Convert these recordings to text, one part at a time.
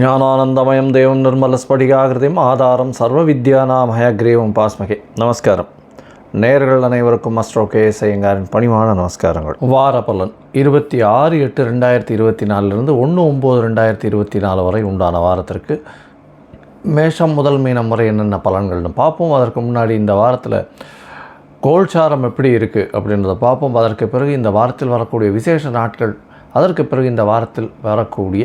ஞானானந்தமயம் தேவம் நிர்மலஸ்படிகாகிருதியும் ஆதாரம் சர்வ வித்யானாம் ஹயக்ரீவம் பாஸ்மகே. நமஸ்காரம். நேர்கள் அனைவருக்கும் அஸ்ட்ரோ கே ஐயங்காரின் பணிவான நமஸ்காரங்கள். வார பலன் இருபத்தி ஆறு எட்டு ரெண்டாயிரத்தி இருபத்தி நாலுலேருந்து ஒன்று ஒம்பது ரெண்டாயிரத்தி இருபத்தி நாலு வரை உண்டான வாரத்திற்கு மேஷம் முதல் மீனம் வரை என்னென்ன பலன்கள்னு பார்ப்போம். அதற்கு முன்னாடி இந்த வாரத்தில் கோல்சாரம் எப்படி இருக்குது அப்படின்றத பார்ப்போம். அதற்கு பிறகு இந்த வாரத்தில் வரக்கூடிய விசேஷ நாட்கள் அதற்கு பிறகு இந்த வாரத்தில் வரக்கூடிய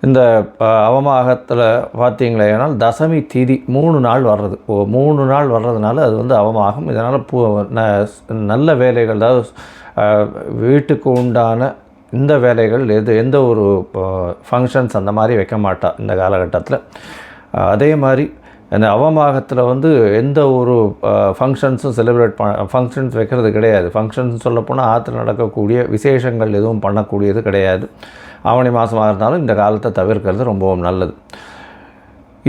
இந்த அவமாகத்தில் அவமாகத்தில் பார்த்தீங்களேனால் தசமி திதி மூணு நாள் வர்றது. மூணு நாள் வர்றதுனால அது வந்து அவமாகம். இதனால் பூ ந- நல்ல வேலைகள் அதாவது வீட்டுக்கு உண்டான இந்த வேலைகள் எது எந்த ஒரு ஃபங்க்ஷன்ஸ் அந்த மாதிரி வைக்க மாட்டா இந்த காலகட்டத்தில். அதே மாதிரி அந்த அவமாகத்தில் வந்து எந்த ஒரு ஃபங்க்ஷன்ஸும் செலிப்ரேட் பண்ண ஃபங்க்ஷன்ஸ் வைக்கிறது கிடையாது. ஃபங்க்ஷன்ஸ் சொல்லப்போனால் ஆற்றுல நடக்கக்கூடிய விசேஷங்கள் எதுவும் பண்ணக்கூடியது கிடையாது. ஆவணி மாதமாக இருந்தாலும் இந்த காலத்தை தவிர்க்கிறது ரொம்பவும் நல்லது.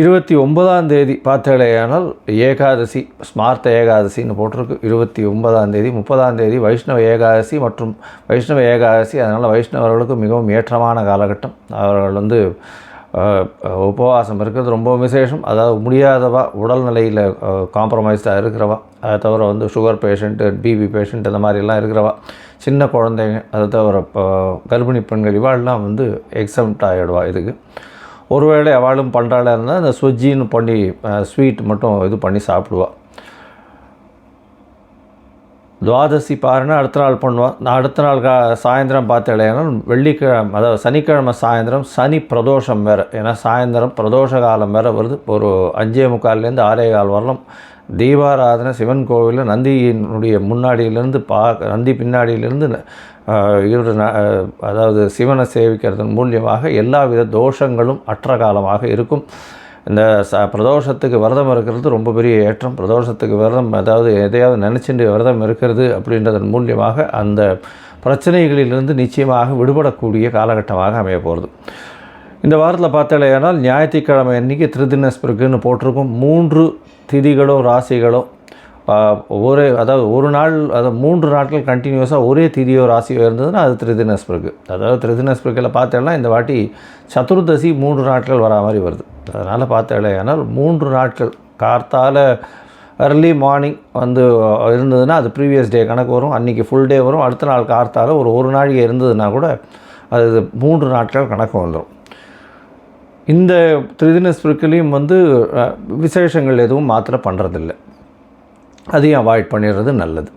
இருபத்தி ஒன்பதாம் தேதி பார்த்தேடையானால் ஏகாதசி ஸ்மார்த்த ஏகாதசின்னு போட்டிருக்கு. இருபத்தி ஒன்பதாம் தேதி முப்பதாம் தேதி வைஷ்ணவ ஏகாதசி மற்றும் வைஷ்ணவ ஏகாதசி. அதனால் வைஷ்ணவர்களுக்கு மிகவும் ஏற்றமான காலகட்டம். அவர்கள் வந்து உபவாசம் இருக்கிறது ரொம்ப விசேஷம். அதாவது முடியாதவா உடல்நிலையில் காம்ப்ரமைஸ்டாக இருக்கிறவா. அதை தவிர வந்து சுகர் பேஷண்ட்டு பிபி பேஷண்ட் இந்த மாதிரிலாம் இருக்கிறவா. சின்ன குழந்தைங்க அதை தவிர இப்போ கர்ப்பிணி பெண்கள் இவாள்லாம் வந்து எக்ஸம்ட் ஆகிடுவா இதுக்கு. ஒருவேளை அவளும் பண்ணுறாளாக இருந்தால் அந்த சுஜின்னு பண்ணி ஸ்வீட் மட்டும் இது பண்ணி சாப்பிடுவாள் துவாதசி பாருன்னா அடுத்த நாள் பண்ணுவாள் நான் அடுத்த நாள் கா சாயந்தரம் பார்த்தேன்னா வெள்ளிக்கிழமை அதாவது சனிக்கிழமை சாயந்தரம் சனி பிரதோஷம் வேறு. ஏன்னா சாயந்தரம் பிரதோஷ காலம் வேறு வருது. ஒரு அஞ்சே முக்கால்லேருந்து ஆறே கால் வரலாம். தீபாராதனை சிவன் கோவிலில் நந்தியினுடைய முன்னாடியிலேருந்து பா நந்தி பின்னாடியிலேருந்து இவர் அதாவது சிவனை சேவிக்கிறதன் மூலியமாக எல்லா வித தோஷங்களும் அற்ற காலமாக இருக்கும். இந்த ச பிரதோஷத்துக்கு விரதம் இருக்கிறது ரொம்ப பெரிய ஏற்றம். பிரதோஷத்துக்கு விரதம் அதாவது எதையாவது நினச்சிட்டு விரதம் இருக்கிறது அப்படின்றதன் மூலியமாக அந்த பிரச்சனைகளிலிருந்து நிச்சயமாக விடுபடக்கூடிய காலகட்டமாக அமைய போகிறது. இந்த வாரத்தில் பார்த்தாலேயானால் ஞாயிற்றுக்கிழமை அன்றைக்கி திருதினஸ்பிருக்குன்னு போட்டிருக்கும். மூன்று திதிகளோ ராசிகளோ ஒரே அதாவது ஒரு நாள் அதாவது மூன்று நாட்கள் கண்டினியூஸாக ஒரே திதியோ ராசியோ இருந்ததுன்னா அது திருதினஸ்பிருக்கு. அதாவது திருதினஸ்பிருக்கில் பார்த்தேன்னா இந்த வாட்டி சதுர்தசி மூன்று நாட்கள் வரா மாதிரி வருது. அதனால் பார்த்தாலேயானால் மூன்று நாட்கள் கார்த்தால் அர்லி மார்னிங் வந்து இருந்ததுன்னா அது ப்ரீவியஸ் டே கணக்கு வரும். அன்றைக்கி ஃபுல் டே வரும். அடுத்த நாள் கார்த்தால ஒரு ஒரு நாழிகை இருந்ததுன்னா கூட அது மூன்று நாட்கள் கணக்கு வந்துடும் இந்த திரிதின ஸ்பிரிக்கலையும் வந்து விசேஷங்கள் எதுவும் மாத்திரை பண்ணுறதில்ல அதையும் அவாய்ட் பண்ணிடுறது நல்லது.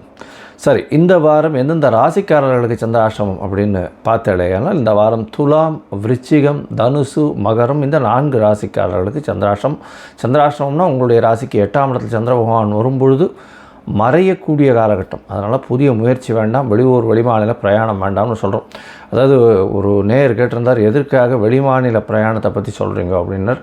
சரி இந்த வாரம் எந்தெந்த ராசிக்காரர்களுக்கு சந்திராஷ்டமம் அப்படின்னு பார்த்தாலேயானால் இந்த வாரம் துலாம் விருச்சிகம் தனுசு மகரம் இந்த நான்கு ராசிக்காரர்களுக்கு சந்திராஷ்டம் சந்திராஷ்டமம்னா உங்களுடைய ராசிக்கு எட்டாம் இடத்தில் சந்திர பகவான் வரும்பொழுது மறையக்கூடிய காலகட்டம். அதனால் புதிய முயற்சி வேண்டாம் வெளியூர் வெளிமாநில பிரயாணம் வேண்டாம்னு சொல்கிறோம் அதாவது ஒரு நேயர் கேட்டிருந்தார் எதற்காக வெளிமாநில பிரயாணத்தை பற்றி சொல்கிறீங்க அப்படின்னர்.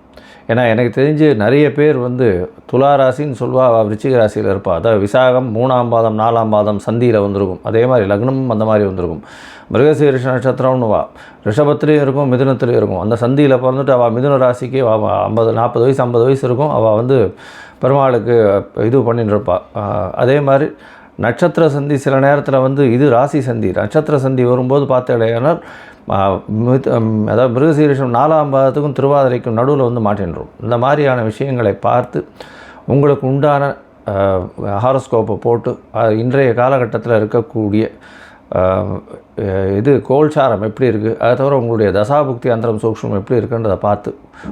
ஏன்னா எனக்கு தெரிஞ்சு நிறைய பேர் வந்து துலா ராசின்னு சொல்லுவா அவள் விருச்சிக ராசியில் இருப்பாள் அதாவது விசாகம் மூணாம் பாதம் நாலாம் பாதம் சந்தியில் வந்திருக்கும். அதே மாதிரி லக்னமும் அந்த மாதிரி வந்திருக்கும். மிருகசீரிஷ நட்சத்திரம்னு வா. ரிஷபத்துலேயும் இருக்கும் மிதுனத்துலேயும் இருக்கும். அந்த சந்தியில் பிறந்துட்டு அவள் மிதுன ராசிக்கு அவள் ஐம்பது நாற்பது வயசு ஐம்பது வயசு இருக்கும். அவள் வந்து பெருமாளுக்கு இது பண்ணிட்டு இருப்பாள் அதே மாதிரி நட்சத்திர சந்தி சில நேரத்தில் வந்து இது ராசி சந்தி. நட்சத்திர சந்தி வரும்போது பார்த்தேனால் அதாவது மிருகசீரிஷம் நாலாம் பாதத்துக்கும் திருவாதிரைக்கும் நடுவில் வந்து மாட்டின்றோம். இந்த மாதிரியான விஷயங்களை பார்த்து உங்களுக்கு உண்டான ஹாரோஸ்கோப்பை போட்டு இன்றைய காலகட்டத்தில் இருக்கக்கூடிய இது கோல்சாரம் எப்படி இருக்குது அதை தவிர உங்களுடைய தசாபுக்தி அந்தரம் சூக்ஷம் எப்படி இருக்குன்றதை பார்த்து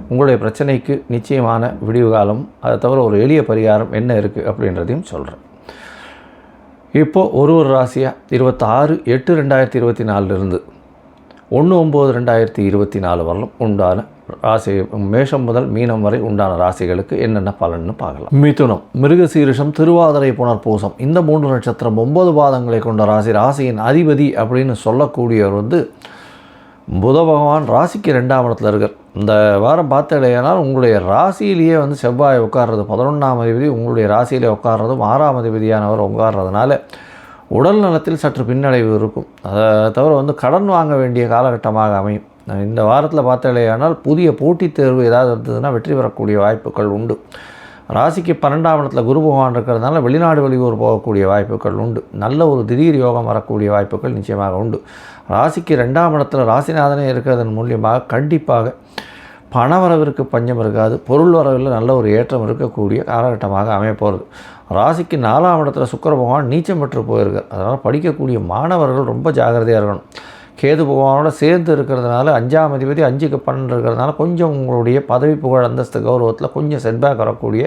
உங்களுடைய பிரச்சனைக்கு நிச்சயமான விடிவு காலம் அதை தவிர ஒரு எளிய பரிகாரம் என்ன இருக்குது அப்படின்றதையும் சொல்கிறேன் இப்போது ஒரு ஒரு ராசியாக இருபத்தாறு எட்டு ரெண்டாயிரத்தி இருபத்தி நாலுலேருந்து ஒன்று ஒம்பது ரெண்டாயிரத்தி இருபத்தி நாலு வரலும் உண்டான ராசி மேஷம் முதல் மீனம் வரை உண்டான ராசிகளுக்கு என்னென்ன பலன்னு பார்க்கலாம். மிதுனம் மிருகசீரிஷம் திருவாதிரை புனர்பூசம் இந்த மூன்று நட்சத்திரம் ஒன்பது பாதங்களை கொண்ட ராசி ராசியின் அதிபதி அப்படின்னு சொல்லக்கூடியவர் வந்து புத பகவான் ராசிக்கு ரெண்டாம் இடத்துல இருக்கார். இந்த வாரம் பார்த்தடையானால் உங்களுடைய ராசியிலேயே வந்து செவ்வாய் உட்கார்றது பதினொன்றாம் அதிபதி உங்களுடைய ராசியிலே உட்கார்றதும் ஆறாம் அதிபதியானவர் உட்கார்றதுனால உடல் நலத்தில் சற்று பின்னடைவு இருக்கும். அதை தவிர வந்து கடன் வாங்க வேண்டிய காலகட்டமாக அமையும். இந்த வாரத்தில் பார்த்தாலேயானால் புதிய போட்டித் தேர்வு ஏதாவது இருந்ததுன்னா வெற்றி பெறக்கூடிய வாய்ப்புகள் உண்டு. ராசிக்கு பன்னெண்டாம் இடத்துல குரு பகவான் இருக்கிறதுனால வெளிநாடு வெளியூர் போகக்கூடிய வாய்ப்புகள் உண்டு. நல்ல ஒரு திடீர் யோகம் வரக்கூடிய வாய்ப்புகள் நிச்சயமாக உண்டு. ராசிக்கு ரெண்டாம் இடத்துல ராசிநாதனே இருக்கிறதன் மூலியமாக கண்டிப்பாக பணவரவிற்கு பஞ்சம் இருக்காது பொருள் வரவில் நல்ல ஒரு ஏற்றம் இருக்கக்கூடிய காலகட்டமாக அமையப்போகிறது ராசிக்கு நாலாம் இடத்துல சுக்கர பகவான் நீச்சம் பெற்று போயிருக்கார். அதனால் படிக்கக்கூடிய மாணவர்கள் ரொம்ப ஜாக்கிரதையாக இருக்கணும். கேது பகவானோட சேர்ந்து இருக்கிறதுனால அஞ்சாம் அதிபதி அஞ்சுக்கு பன்னெண்டு இருக்கிறதுனால கொஞ்சம் உங்களுடைய பதவி புகழ் அந்தஸ்து கௌரவத்தில் கொஞ்சம் செட்பேக் வரக்கூடிய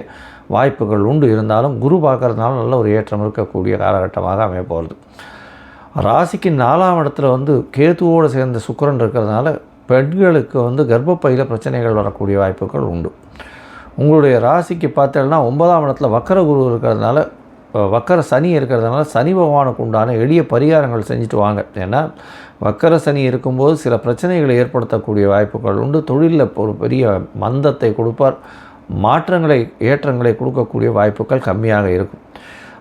வாய்ப்புகள் உண்டு. இருந்தாலும் குரு பார்க்கறதுனால நல்ல ஒரு ஏற்றம் இருக்கக்கூடிய காலகட்டமாக அமைய போகிறது ராசிக்கு நாலாம் இடத்துல வந்து கேதுவோடு சேர்ந்த சுக்கிரன் இருக்கிறதுனால பெண்களுக்கு வந்து கர்ப்பப்பையில் பிரச்சனைகள் வரக்கூடிய வாய்ப்புகள் உண்டு. உங்களுடைய ராசிக்கு பார்த்தீங்கன்னா ஒன்பதாம் இடத்துல வக்கர குரு இருக்கிறதுனால வக்கர சனி இருக்கிறதுனால சனி பகவானுக்கு உண்டான எளிய பரிகாரங்கள் செஞ்சுட்டு வாங்க. ஏன்னா வக்கர சனி இருக்கும்போது சில பிரச்சனைகளை ஏற்படுத்தக்கூடிய வாய்ப்புகள் உண்டு. தொழிலில் ஒரு பெரிய மந்தத்தை கொடுப்பார். மாற்றங்களை ஏற்றங்களை கொடுக்கக்கூடிய வாய்ப்புகள் கம்மியாக இருக்கும்.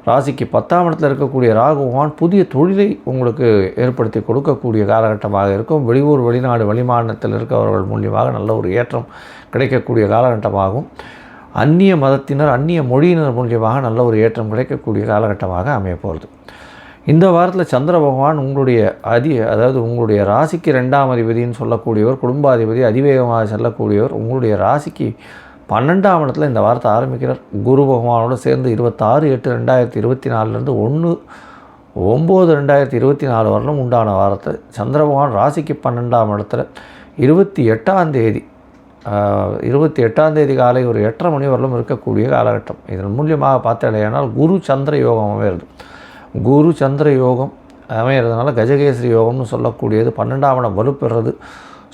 ராசிக்கு பத்தாம் இடத்துல இருக்கக்கூடிய ராகுவான் புதிய தொழிலை உங்களுக்கு ஏற்படுத்தி கொடுக்கக்கூடிய காலகட்டமாக இருக்கும். வெளியூர் வெளிநாடு வெளிமாநிலத்தில் இருக்கவர்கள் மூலியமாக நல்ல ஒரு ஏற்றம் கிடைக்கக்கூடிய காலகட்டமாகும். அந்நிய மதத்தினர் அந்நிய மொழியினர் மூலியமாக நல்ல ஒரு ஏற்றம் கிடைக்கக்கூடிய காலகட்டமாக அமையப்போகிறது இந்த வாரத்தில் சந்திர பகவான் உங்களுடைய அதி அதாவது உங்களுடைய ராசிக்கு ரெண்டாம் அதிபதினு சொல்லக்கூடியவர் குடும்பாதிபதி அதிவேகமாக செல்லக்கூடியவர் உங்களுடைய ராசிக்கு பன்னெண்டாம் இடத்துல இந்த வாரத்தை ஆரம்பிக்கிறார். குரு பகவானோடு சேர்ந்து இருபத்தாறு எட்டு ரெண்டாயிரத்தி இருபத்தி நாலுலேருந்து ஒன்று ஒம்பது ரெண்டாயிரத்தி இருபத்தி நாலு வரலும் உண்டான வாரத்தை. சந்திர பகவான் ராசிக்கு பன்னெண்டாம் இடத்துல இருபத்தி எட்டாம் தேதி இருபத்தி எட்டாம் தேதி காலை ஒரு எட்டரை மணி வரலும் இருக்கக்கூடிய காலகட்டம். இதன் மூலியமாக பார்த்தாலேயானால் குரு சந்திர யோகம் அமையிறது குரு சந்திர யோகம் அமையிறதுனால கஜகேசரி யோகம்னு சொல்லக்கூடியது பன்னெண்டாம் இடம் வலுப்பெறது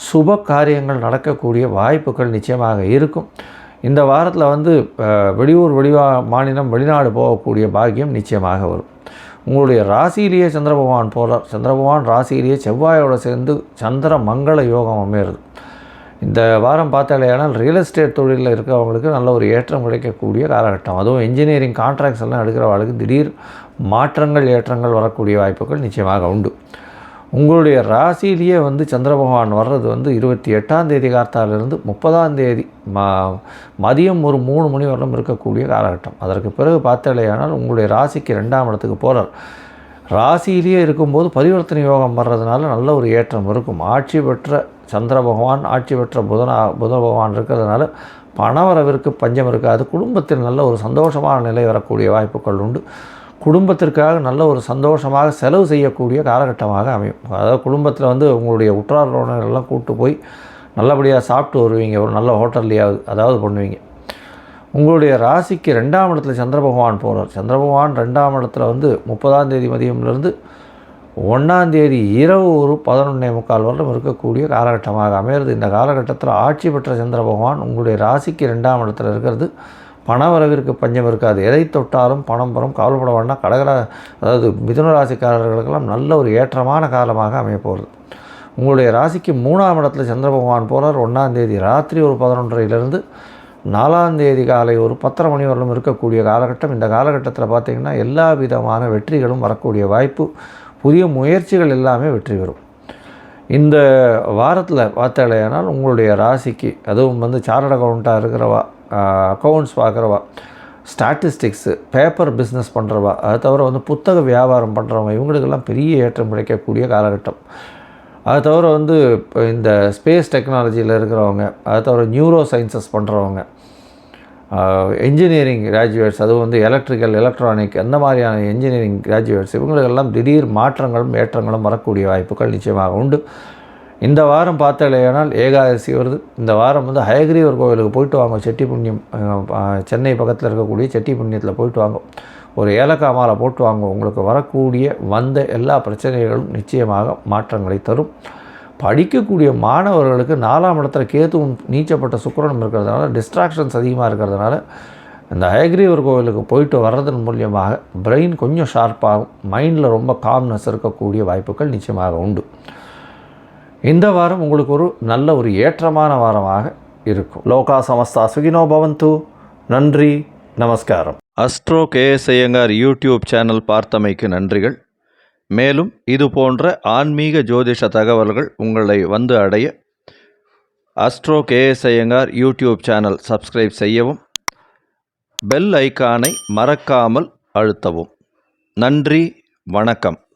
சுப காரியங்கள் நடக்கக்கூடிய வாய்ப்புகள் நிச்சயமாக இருக்கும். இந்த வாரத்தில் வந்து வெளியூர் வெளிவா மாநிலம் வெளிநாடு போகக்கூடிய பாக்கியம் நிச்சயமாக வரும். உங்களுடைய ராசியிலேயே சந்திர பகவான் போகிறார் சந்திர பகவான் ராசியிலேயே செவ்வாயோடு சேர்ந்து சந்திர மங்கள யோகம் அமையிறது. இந்த வாரம் பார்த்தாலேயானால் ரியல் எஸ்டேட் தொழிலில் இருக்கிறவங்களுக்கு நல்ல ஒரு ஏற்றம் கிடைக்கக்கூடிய காலகட்டம். அதுவும் இன்ஜினியரிங் கான்ட்ராக்ட்ஸ் எல்லாம் எடுக்கிறவர்களுக்கு திடீர் மாற்றங்கள் ஏற்றங்கள் வரக்கூடிய வாய்ப்புகள் நிச்சயமாக உண்டு. உங்களுடைய ராசியிலேயே வந்து சந்திர பகவான் வர்றது வந்து இருபத்தி எட்டாம் தேதி காத்தாலிருந்து முப்பதாம் தேதி ம மதியம் ஒரு மூணு மணி வரலும் இருக்கக்கூடிய காலகட்டம். அதற்கு பிறகு பார்த்தாலேயானால் உங்களுடைய ராசிக்கு ரெண்டாம் இடத்துக்கு போகிறார் ராசியிலேயே இருக்கும்போது பரிவர்த்தனை யோகம் வர்றதுனால நல்ல ஒரு ஏற்றம் இருக்கும். ஆட்சி பெற்ற சந்திர பகவான் ஆட்சி பெற்ற புதனா புத பகவான் இருக்கிறதுனால பணவரவிற்கு பஞ்சம் இருக்காது. குடும்பத்தில் நல்ல ஒரு சந்தோஷமான நிலை வரக்கூடிய வாய்ப்புகள் உண்டு. குடும்பத்திற்காக நல்ல ஒரு சந்தோஷமாக செலவு செய்யக்கூடிய காலகட்டமாக அமையும். அதாவது குடும்பத்தில் வந்து உங்களுடைய உற்றார் உறவினர்கள்லாம் கூப்பிட்டு போய் நல்லபடியாக சாப்பிட்டு வருவீங்க. ஒரு நல்ல ஹோட்டல்லையாவது அதாவது பண்ணுவீங்க. உங்களுடைய ராசிக்கு ரெண்டாம் இடத்துல சந்திர பகவான் போகிறார் சந்திர பகவான் ரெண்டாம் இடத்துல வந்து முப்பதாம் தேதி மதியம்லேருந்து ஒன்றாந்தேதி இரவு ஒரு பதினொன்னே முக்கால் வருடம் இருக்கக்கூடிய காலகட்டமாக அமையிறது இந்த காலகட்டத்தில் ஆட்சி பெற்ற சந்திர பகவான் உங்களுடைய ராசிக்கு ரெண்டாம் இடத்துல இருக்கிறது. பண வரவிற்கு பஞ்சம் இருக்காது. எதை தொட்டாலும் பணம் வரும். கவலைப்பட வேண்டாம் கடகரா அதாவது மிதுன ராசிக்காரர்களுக்கெல்லாம் நல்ல ஒரு ஏற்றமான காலமாக அமைய போகிறது. உங்களுடைய ராசிக்கு மூணாம் இடத்துல சந்திர பகவான் போகிறார் ஒன்றாந்தேதி ராத்திரி ஒரு பதினொன்றையிலிருந்து நாலாம் தேதி காலை ஒரு பத்தரை மணி வரலும் இருக்கக்கூடிய காலகட்டம். இந்த காலகட்டத்தில் பார்த்திங்கன்னா எல்லா விதமான வெற்றிகளும் வரக்கூடிய வாய்ப்பு புதிய முயற்சிகள் எல்லாமே வெற்றி பெறும். இந்த வாரத்தில் பார்த்தாலேயானால் உங்களுடைய ராசிக்கு அதுவும் வந்து சாரட கவுண்டாக இருக்கிறவா அக்கௌண்ட்ஸ் பார்க்குறவா ஸ்டாட்டிஸ்டிக்ஸு பேப்பர் பிஸ்னஸ் பண்ணுறவா அதை தவிர வந்து புத்தக வியாபாரம் பண்ணுறவங்க இவங்களுக்கெல்லாம் பெரிய ஏற்றம் கிடைக்கக்கூடிய காலகட்டம். அதை தவிர வந்து இப்போ இந்த ஸ்பேஸ் டெக்னாலஜியில் இருக்கிறவங்க அதை தவிர நியூரோ சயின்சஸ் பண்ணுறவங்க என்ஜினியரிங் கிராஜுவேட்ஸ் அதுவும் வந்து எலக்ட்ரிக்கல் எலக்ட்ரானிக் அந்த மாதிரியான என்ஜினியரிங் கிராஜுவேட்ஸ் இவங்களுக்கெல்லாம் திடீர் மாற்றங்களும் ஏற்றங்களும் வரக்கூடிய வாய்ப்புகள் நிச்சயமாக உண்டு. இந்த வாரம் பார்த்தலையானால் ஏகாதசி வருது. இந்த வாரம் வந்து ஹயகிரீவர் கோவிலுக்கு போயிட்டு வாங்க. செட்டி புண்ணியம் சென்னை பக்கத்தில் இருக்கக்கூடிய செட்டி புண்ணியத்தில் போயிட்டு வாங்க. ஒரு ஏலக்காய் மாலை போட்டு வாங்க. உங்களுக்கு வரக்கூடிய வந்த எல்லா பிரச்சனைகளும் நிச்சயமாக மாற்றங்களை தரும். படிக்கக்கூடிய மாணவர்களுக்கு நாலாம் இடத்துல கேத்துவும் நீச்சப்பட்ட சுக்கரனும் இருக்கிறதுனால டிஸ்ட்ராக்ஷன்ஸ் அதிகமாக இருக்கிறதுனால இந்த ஹயக்ரீவர் கோவிலுக்கு போயிட்டு வர்றதன் மூலியமாக பிரெயின் கொஞ்சம் ஷார்ப்பாகும் மைண்டில் ரொம்ப காம்னஸ் இருக்கக்கூடிய வாய்ப்புகள் நிச்சயமாக உண்டு. இந்த வாரம் உங்களுக்கு ஒரு நல்ல ஒரு ஏற்றமான வாரமாக இருக்கும். லோகா சமஸ்தா சுகினோ பவந்து. நன்றி நமஸ்காரம். Astro KS Iyengar YouTube channel பார்த்தமைக்கு நன்றிகள். மேலும் இது போன்ற ஆன்மீக ஜோதிஷ தகவல்கள் உங்களை வந்து அடைய Astro KS Iyengar YouTube channel subscribe செய்யவும் பெல் ஐக்கானை மறக்காமல் அழுத்தவும். நன்றி வணக்கம்.